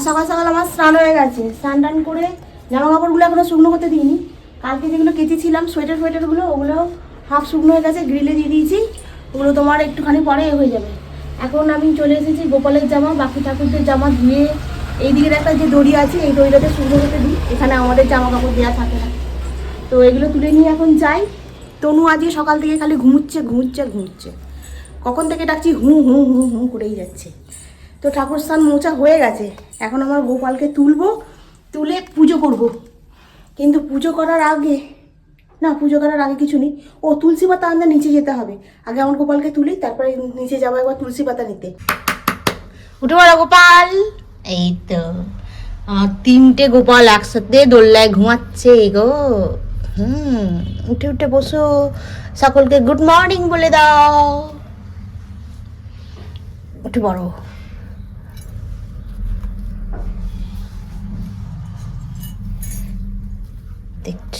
আর সকাল সকাল আমার স্নান হয়ে গেছে। স্নান টান করে জামা কাপড়গুলো এখনও শুকনো করতে দিইনি। কালকে যেগুলো কেচেছিলাম, সোয়েটার ফোয়েটারগুলো, ওগুলো হাফ শুকনো হয়ে গেছে গ্রিলে দিয়ে দিয়েছি। ওগুলো তোমার একটুখানি পরে হয়ে যাবে। এখন আমি চলে এসেছি গোপালের জামা, বাকি ঠাকুরদের জামা ধুয়ে এই দিকের একটা যে দড়ি আছে, এই দড়িটাতে শুকনো করতে দিই। এখানে আমাদের জামা কাপড় দেওয়া থাকে না। তো এগুলো তুলে নিয়ে এখন যাই। তনু আজকে সকাল থেকে খালি ঘুমুচ্ছে ঘুমুচ্ছে ঘুমুচ্ছে। কখন থেকে ডাকছি, হু হু হু হু করেই যাচ্ছে। তো ঠাকুর স্থান মোচা হয়ে গেছে। এখন আমার গোপালকে তুলবো, তুলে পুজো করব। কিন্তু পুজো করার আগে, না, পুজো করার আগে কিছু নেই। ও তুলসী পাতা আনতে নিচে যেতে হবে। আগে আমার গোপালকে তুলি, তারপরে নিচে যাব একবার তুলসী পাতা নিতে। উঠে পড়ো গোপাল। এই তো আমার তিনটে গোপাল একসাথে দোল্লায় ঘুমাচ্ছে গো। হুম, উঠে উঠে বসো। সকলকে গুড মর্নিং বলে দাও। উঠে পড়ো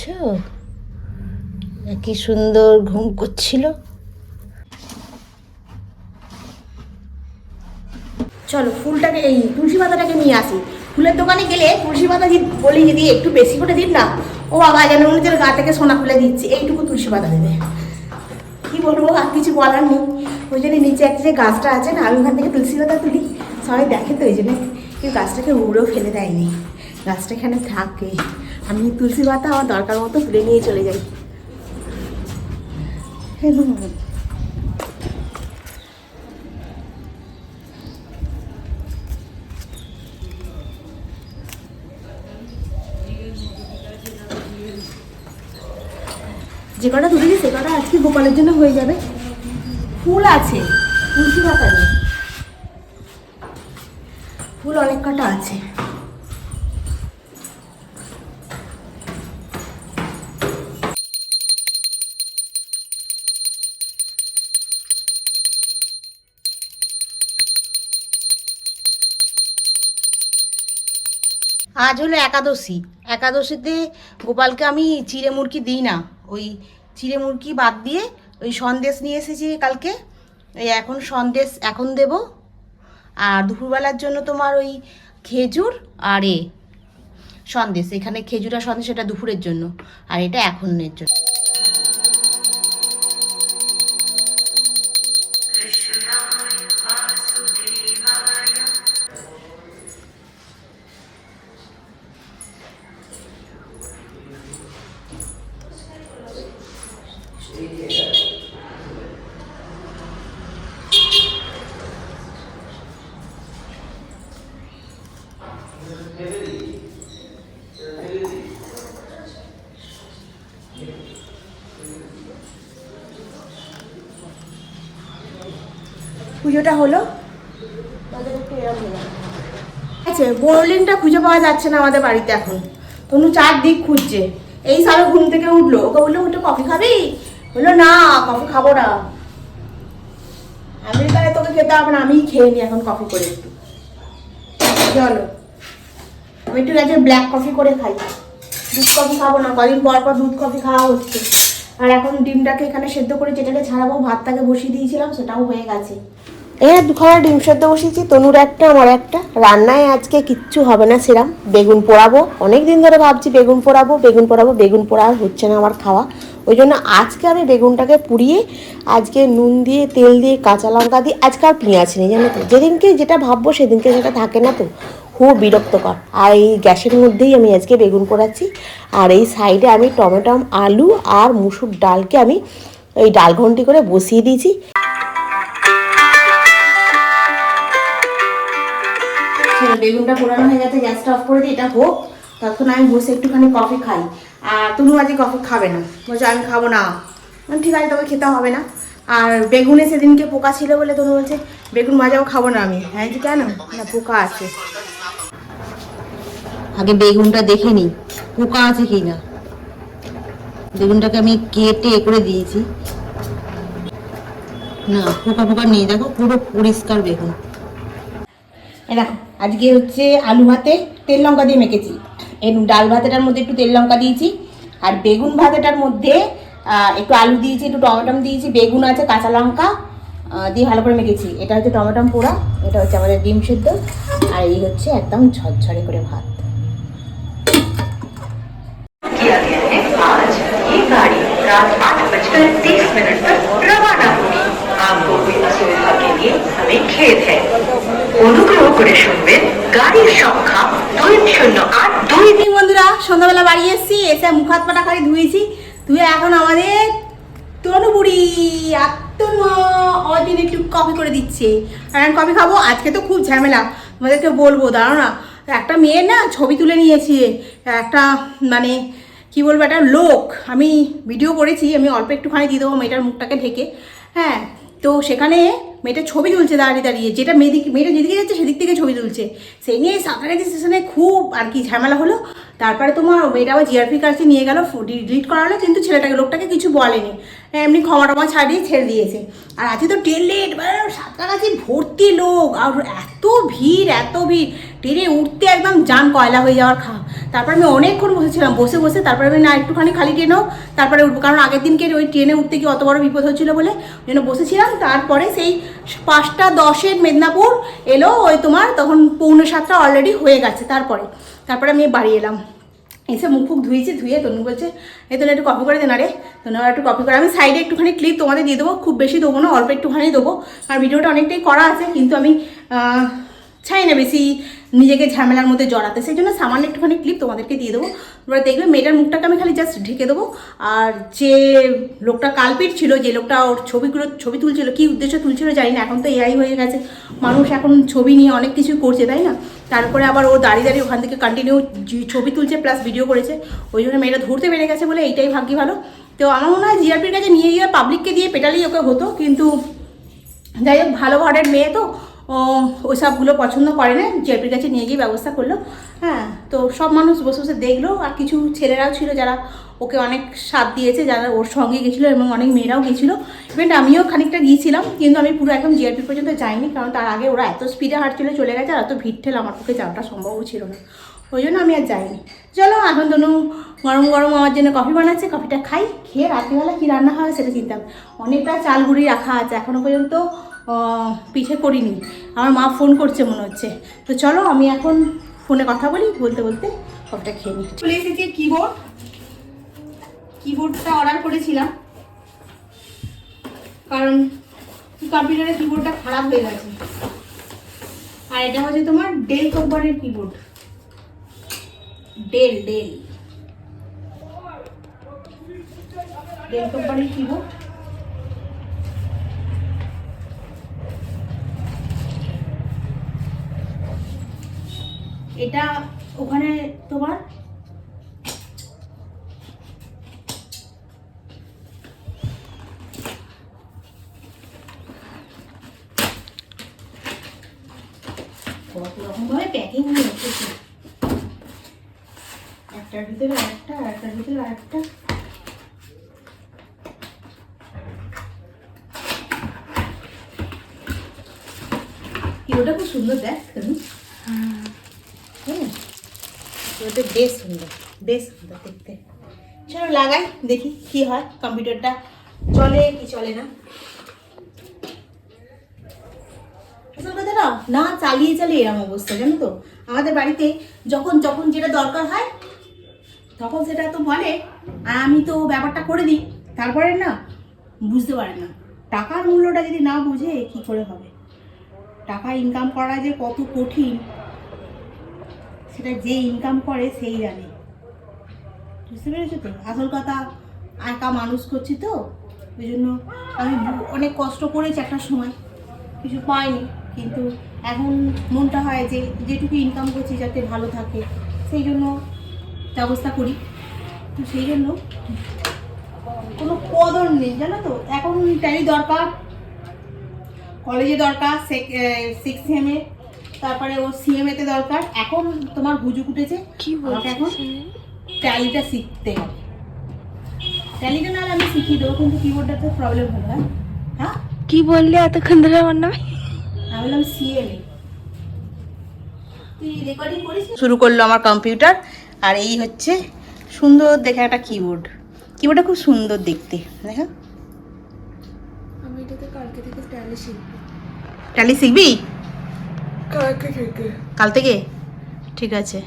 দেখছ কি সুন্দর ঘুম করছিল। চলো, ফুলটাকে এই তুলসী পাতাটাকে নিয়ে আসি। ফুলের দোকানে গেলে তুলসী পাতা বলি যদি একটু বেশি করে দিন না, ও বাবা যেন মনে গা থেকে সোনা খুলে দিচ্ছে। এইটুকু তুলসী পাতা দেবে। কি বলব, আর কিছু বলার নেই। ওই জন্য নিচে একটা যে গাছটা আছে না, আমি ওখান থেকে তুলসী পাতা তুলি। সবাই দেখে তো ওই জন্য। কেউ গাছটাকে উড়েও ফেলে দেয়নি। গাছটা এখানে থাকে। আমি তুলসী পাতা আমার দরকার মতো তুলে নিয়ে চলে যাই। যে কটা তুলেছি সে কটা আজকে গোপালের জন্য হয়ে যাবে। ফুল আছে, তুলসী পাতা নেই। ফুল অনেক কটা আছে। আজ হলো একাদশী। একাদশীতে গোপালকে আমি চিড়ে মুরগি দিই না। ওই চিড়ে মুরকি বাদ দিয়ে ওই সন্দেশ নিয়ে এসেছি কালকে। ওই এখন সন্দেশ এখন দেব। আর দুপুরবেলার জন্য তোমার ওই খেজুর আর এ সন্দেশ। এখানে খেজুর আর সন্দেশ, এটা দুপুরের জন্য। আর এটা এখনের জন্য। পুজোটা হলো? আছে বোরলিনটা খুঁজে পাওয়া যাচ্ছে না আমাদের বাড়িতে এখন। তনু চারদিক খুঁজছে। এই সালে ঘুম থেকে উঠল। ওকে বলল, উঠে কফি খাবি? বলল, না কফি খাব না। আমি তাহলে তোকে খেতে হবে না, আমিই খেয়ে নি এখন কফি করে একটু। চলো। আমি একটু আজকে ব্ল্যাক কফি করে খাই। দুধ কফি খাব না, কদিন পর পর দুধ কফি খাওয়া হচ্ছে। আর এখন ডিমটাকে এখানে সেদ্ধ করে যেটাকে ছাড়াবো, ভাতটাকে বসিয়ে দিয়েছিলাম, সেটাও হয়ে গেছে। এখানে দুখানা ডিম সেদ্ধ বসিয়েছি, তনুর একটা, আমার একটা। রান্নায় আজকে কিচ্ছু হবে না সেরাম। বেগুন পোড়াবো অনেক দিন ধরে ভাবছি বেগুন পোড়াবো বেগুন পোড়াবো, বেগুন পোড়া হচ্ছে না আমার খাওয়া। ওই জন্য আজকে আমি বেগুনটাকে পুড়িয়ে, আজকে নুন দিয়ে, তেল দিয়ে, কাঁচা লঙ্কা দিয়ে, আজকে আর পেঁয়াজ নেই, জানো তো? যেদিনকে যেটা ভাববো সেদিনকে সেটা থাকে না তো? খুব বিরক্তকর। আর এই গ্যাসের মধ্যেই আমি আজকে বেগুন পোড়াচ্ছি। আর এই সাইডে আমি টমেটো, আলু আর মুসুর ডালকে আমি ওই ডাল ঘন্টি করে বসিয়ে দিয়েছি। বেগুনটা পোড়ানো হয়ে গেছে, গ্যাসটা অফ করে দিই, এটা হোক। তখন আমি বসে একটুখানি কফি খাই। আর তুমি আজকে কফি খাবে না। বলছে, আমি খাব না। ঠিক আছে, তোকে খেতে হবে না। আর বেগুনে সেদিনকে পোকা ছিল বলে তুমি বলছে, বেগুন ভাজাও খাব না আমি। হ্যাঁ কেন না, পোকা আছে। আগে বেগুনটা দেখে নিই, পোকা আছে কি না বেগুনটাকে আমি কেটে এ করে দিয়েছি। না, পোকা পোকা নেই, দেখো, পুরো পরিষ্কার বেগুন। দেখো, আজকে হচ্ছে আলু ভাতে তেল লঙ্কা দিয়ে মেখেছি। এই ডাল ভাতেটার মধ্যে একটু তেল লঙ্কা দিয়েছি, আর বেগুন ভাতেটার মধ্যে একটু আলু দিয়েছি, একটু টমেটো দিয়েছি, বেগুন আছে, কাঁচা লঙ্কা দিয়ে ভালো করে মেখেছি। এটা হচ্ছে টমেটম পোড়া, এটা হচ্ছে আমাদের ডিম সেদ্ধ, আর এই হচ্ছে একদম ঝরঝরে করে ভাত। रात आठ बजकर तीस मिनट पर रवाना होगी आपको हुई असुविधा के लिए हमें खेद है অনুগ্রহ করে শুনবেন গাড়ির সংখ্যা দুই শূন্য আট দুই দুই বন্ধুরা সন্ধ্যাবেলা বাড়ি এসেছি এসে মুখ হাত পাটা খালি ধুয়েছি ধুয়ে এখন আমাদের তনুবুড়ি আত্মন অদিন একটু কফি করে দিচ্ছে আর আমি কফি খাবো আজকে তো খুব ঝামেলা তোমাদেরকে বলবো দাঁড়ো না একটা মেয়ে না ছবি তুলে নিয়েছি একটা মানে কি বলব একটা লোক। আমি ভিডিও করেছি, আমি অল্প একটুখানি দিয়ে দেবো মেয়েটার মুখটাকে ঢেকে। হ্যাঁ তো সেখানে মেয়েটা ছবি তুলছে দাঁড়িয়ে দাঁড়িয়ে। যেটা মেয়েদিকে মেয়েটা যেদিকে যাচ্ছে সেদিক থেকে ছবি তুলছে। সেই নিয়ে সাঁতারাগাছি স্টেশনে খুব আর কি ঝামেলা হলো। তারপরে তোমার মেয়েটা আবার জিআরপি কাছে নিয়ে গেল ডিলিট করা হলো, কিন্তু ছেলেটাকে লোকটাকে কিছু বলেনি। এমনি ক্ষমা টমা ছাড়িয়ে ছেড়ে দিয়েছে। আর আজকে তো ট্রেন লেট সাঁতারাগাছি ভর্তি লোক, আর এত ভিড় এত ভিড়। ট্রেনে উঠতে একদম যান কয়লা হয়ে যাওয়ার খা তারপর আমি অনেকক্ষণ বসেছিলাম, বসে বসে। তারপরে আমি না, একটুখানি খালি ট্রেন হোক তারপরে উঠবো। কারণ আগের দিনকে ওই ট্রেনে উঠতে গিয়ে অত বড় বিপদ হচ্ছিল বলে জন্য বসেছিলাম। তারপরে সেই পাঁচটা দশের মেদিনীপুর এলো ওই তোমার তখন পৌনে সাতটা অলরেডি হয়ে গেছে তারপরে। তারপরে আমি বাড়ি এলাম। এসে মুখ ফুক ধুয়েছি ধুয়ে তনু বলছে এ তোর একটু কপি করে দে না রে। তনু একটু কপি করে আমি সাইডে একটুখানি ক্লিপ তোমাদের দিয়ে দেবো, খুব বেশি দেবো না, অল্প একটুখানি দেবো। আর ভিডিওটা অনেকটাই করা আছে, কিন্তু আমি চাই না বেশি নিজেকে ঝামেলার মধ্যে জড়াতে। সেই জন্য সামান্য একটুখানি ক্লিপ তোমাদেরকে দিয়ে দেবো। তোমরা দেখবে মেয়েটার মুখটাকে আমি খালি জাস্ট ঢেকে দেবো। আর যে লোকটা কালপিট ছিল, যে লোকটা ওর ছবিগুলো ছবি তুলছিল, কী উদ্দেশ্যে তুলছিল জানি না, এখন তো এআই হয়ে গেছে। মানুষ এখন ছবি নিয়ে অনেক কিছু করছে, তাই না? তারপরে আবার ও দাঁড়িয়ে দাঁড়িয়ে ওখান থেকে কন্টিনিউ ছবি তুলছে প্লাস ভিডিও করেছে। ওই জন্য মেয়েটা ধরতে পেরে গেছে বলে এইটাই ভাগ্যি ভালো। তো আমার মনে হয় জিআরপির কাছে নিয়ে গিয়ে পাবলিককে দিয়ে পেটালেই ওকে হতো, কিন্তু যাই হোক, ভালো ঘরের মেয়ে তো ওই সবগুলো পছন্দ করে না। জিআরপির কাছে নিয়ে গিয়ে ব্যবস্থা করল। হ্যাঁ তো সব মানুষ বসে বসে দেখল, আর কিছু ছেলেরাও ছিল যারা ওকে অনেক সাথ দিয়েছে, যারা ওর সঙ্গে গেছিল এবং অনেক মেয়েরাও গেছিল। ইভেন আমিও খানিকটা গিয়েছিলাম, কিন্তু আমি পুরো একদম জিআরপি পর্যন্ত যাইনি, কারণ তার আগে ওরা এত স্পিডে হাঁটছিল চলে গেছে আর এত ভিড় ঠেল আমার পক্ষে যাওয়াটা সম্ভবও ছিল না। ওই জন্য আমি আর যাইনি। চলো, এখন তনু গরম গরম আমার জন্য কফি বানাচ্ছে কফিটা খাই, খেয়ে রাত্রিবেলা কী রান্না হয় সেটা চিন্তা অনেকটা চাল গুঁড়ি রাখা আছে এখনও পর্যন্ত পিঠে করিনি। আমার মা ফোন করছে মনে হচ্ছে। তো চলো, আমি এখন ফোনে কথা বলি, বলতে বলতে কফিটা খেয়ে নিই। চলে এসেছি কিবোর্ড কিবোর্ডটা অর্ডার করেছিলাম। কারণ কম্পিউটারের কিবোর্ডটা খারাপ হয়ে গেছে। আর এটা হচ্ছে তোমার ডেল কোম্পানির কিবোর্ড ডেল ডেল ডেল কোম্পানির কিবোর্ড এটা ওখানে তোমার কত রকম প্যাকিং হয়ে এসেছে। একটার ভিতরে আরেকটা একটার ভিতরে আরেকটা। কিলোটা খুব সুন্দর, দেখ তুমি হ্যাঁ। কিলোটা বেশ সুন্দর বেশ সুন্দর দেখতে। চলো লাগাই, দেখি কি হয়। কম্পিউটারটা চলে কি চলে না? আসল কথা না না চালিয়ে চালিয়ে এরকম অবস্থা, জানো তো? আমাদের বাড়িতে যখন যখন যেটা দরকার হয়, তখন সেটা তো বলে, আর আমি তো ব্যাপারটা করে দিই। তারপরে না, বুঝতে পারে না। টাকার মূল্যটা যদি না বুঝে, কি করে হবে? টাকা ইনকাম করা যে কত কঠিন, সেটা যে ইনকাম করে সেই জানে। বুঝতে পেরেছ তো? আসল কথা, একা মানুষ করছি তো, ওই জন্য আমি অনেক কষ্ট করেছি একটা সময়। কিছু পাইনি কিন্তু এখন মনটা হয় যে যেটুকু ইনকাম করছি যাতে ভালো থাকে সেই জন্য ব্যবস্থা করি। তো সেই জন্য কোনো কদর নেই জানো তো? এখন ট্যালি দরকার কলেজে দরকার সিক্স এ তারপরে ও সিএমএতে দরকার। এখন তোমার হুজুক উঠেছে কি আমাকে এখন ট্যালিটা শিখতে হবে। ট্যালিটা নাহলে আমি শিখিয়ে দেবো কিন্তু কিবোর্ডটা তো প্রবলেম হবে হ্যাঁ হ্যাঁ? কি বললে এতক্ষণ ধরে আমার নামে? আমি বললাম সিএমএ তুই রেকর্ডিং করিস শুরু করল আমার কম্পিউটার আর এই হচ্ছে সুন্দর দেখে একটা কিবোর্ড কিবোর্ডটা খুব সুন্দর দেখতে দেখো। আমি ওটাতে কালকে থেকে ট্যালি শিখব। ট্যালি শিখবি? কালকে থেকে। কাল থেকে? ঠিক আছে।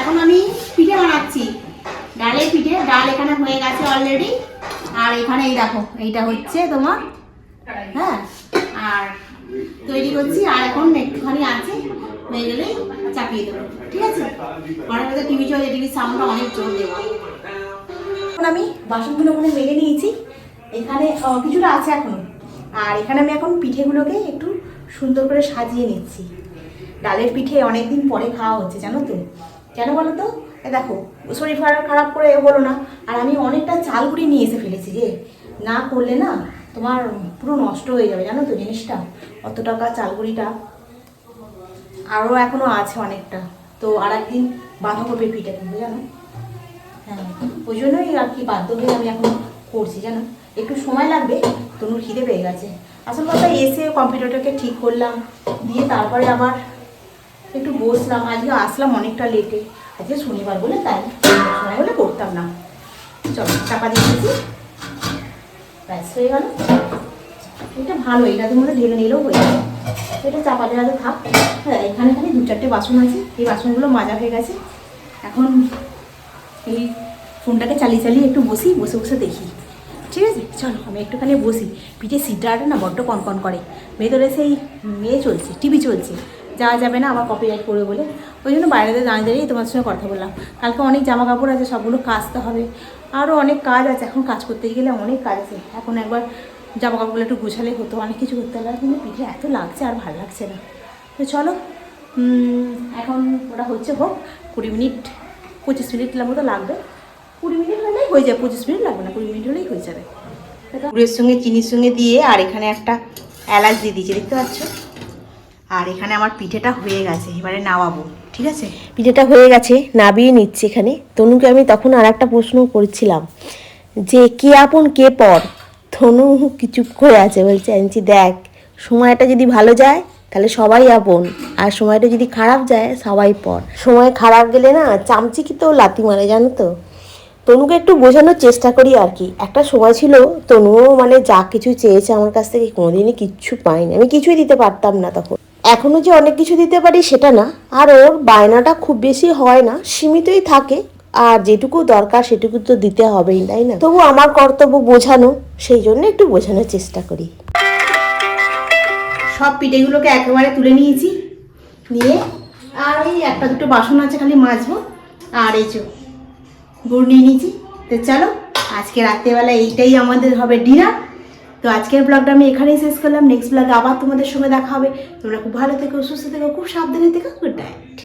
এখন আমি পিঠে বানাচ্ছি। ডালের পিঠে ডাল এখানে হয়ে গেছে অলরেডি আর এখানে এই দেখো এইটা হচ্ছে তোমার হ্যাঁ? আর তৈরি করছি, আর এখন একটুখানি আছে, হয়ে গেলে চাপিয়ে দেবো, ঠিক আছে? অনেক মধ্যে টিভি চলে টিভির সাউন্ডটা অনেক জোর দেবো। আমি বাসনগুলো ওখানে মেলে নিয়েছি, এখানে কিছুটা আছে এখনও, আর এখানে আমি এখন পিঠেগুলোকে একটু সুন্দর করে সাজিয়ে নিচ্ছি। ডালের পিঠে অনেকদিন পরে খাওয়া হচ্ছে, জানো তো? কেন বলো তো? দেখো, শরীর খারাপ করে হলো না, আর আমি অনেকটা চাল গুঁড়ি নিয়ে এসে ফেলেছি যে, না করলে না তোমার পুরো নষ্ট হয়ে যাবে, জানো তো জিনিসটা? অত টাকা চাল গুঁড়িটা আরও এখনও আছে অনেকটা। তো আর একদিন বাঁধাকপির পিঠে কিন্তু জানো? হ্যাঁ ওই জন্যই আর কি বাধ্য হয়ে আমি এখন করছি, জানো? একটু সময় লাগবে, তনুর খিদে পেয়ে গেছে। আসল কথা, এসে কম্পিউটারটাকে ঠিক করলাম, দিয়ে তারপরে আবার একটু বসলাম। আজকে আসলাম অনেকটা লেটে আজকে শনিবার বলে তাই, সময় হলে করতাম না। চলো চাপা দিয়ে ব্যাস, হয়ে গেল। এটা ভালো, এটাতে মধ্যে ঢেলে নিলেও হয়ে যাবে। এটা চাপা দেওয়া থাক। হ্যাঁ এখানে খালি দু চারটে বাসন আছে। এই বাসনগুলো মাজা হয়ে গেছে। এখন এই ফোনটাকে চালিয়ে চালিয়ে একটু বসি, বসে বসে দেখি। ঠিক আছে? চলো, আমি একটুখানি বসি। পিঠে সিটটা না বড্ড কনকন করে। ভেতরে সেই মেয়ে চলছে, টিভি চলছে। যাওয়া যাবে না আমার কপি কপিরাইট করবে বলে। ওই জন্য বাইরেতে দাঁড়িয়ে দাঁড়িয়ে তোমার সঙ্গে কথা বললাম। কালকে অনেক জামা কাপড় আছে, সবগুলো কাচতে হবে। আরও অনেক কাজ আছে। এখন কাজ করতে গেলে অনেক কাজ আছে। এখন একবার জামা কাপড়গুলো একটু গুছালে হতো, অনেক কিছু করতে হবে কিন্তু পিঠে এত লাগছে আর ভালো লাগছে না। তো চলো এখন ওটা হচ্ছে হোক, কুড়ি মিনিট, পঁচিশ মিনিট মতো লাগবে। কুড়ি মিনিট হলেই হয়ে যাবে পঁচিশ মিনিট লাগবে না, কুড়ি মিনিট হলেই হয়ে যাবে। গুড়ের সঙ্গে, চিনির সঙ্গে দিয়ে, আর এখানে একটা এলাচ দিয়ে দিয়েছি, দেখতে পাচ্ছ? আর এখানে আমার পিঠেটা হয়ে গেছে, এবারে নামাবো। ঠিক আছে? পিঠেটা হয়ে গেছে, নাবিয়ে নিচ্ছি এখানে। তনুকে আমি তখন আর একটা প্রশ্ন করছিলাম যে, কে আপন, কে পর? তনু কি চুপ করে আছে, বলছে আনছি দেখ, সময়টা যদি ভালো যায়, তাহলে সবাই আপন। আর সময়টা যদি খারাপ যায়, সবাই পর। সময় খারাপ গেলে না, চামচিকিতেও লাথি মারে, জানো তো? তনুকে একটু বোঝানোর চেষ্টা করি আর কি। একটা সময় ছিল, তনুও মানে যা কিছু চেয়েছে আমার কাছ থেকে কোনোদিনই কিচ্ছু পাইনি আমি কিছুই দিতে পারতাম না তখন। এখনও যে অনেক কিছু দিতে পারি সেটা না। আর ওর বায়নাটা খুব বেশি হয় না, সীমিতই থাকে। আর যেটুকু দরকার সেটুকু তো দিতে হবেই, তাই না? তবু আমার কর্তব্য বোঝানো, সেই জন্য একটু বোঝানোর চেষ্টা করি। সব পিঠেগুলোকে একেবারে তুলে নিয়েছি। নিয়ে আর এই একটা দুটো বাসন আছে খালি মাজবো। আর এই চো গুড় নিয়ে নিয়েছি। তো চলো, আজকে রাত্রেবেলা এইটাই আমাদের হবে ডিনার। তো আজকের ব্লগটা আমি এখানেই শেষ করলাম। নেক্সট ব্লগে আবার তোমাদের সঙ্গে দেখা হবে। তোমরা খুব ভালো থেকো, সুস্থ থেকো, খুব সাবধানে থেকো। Good night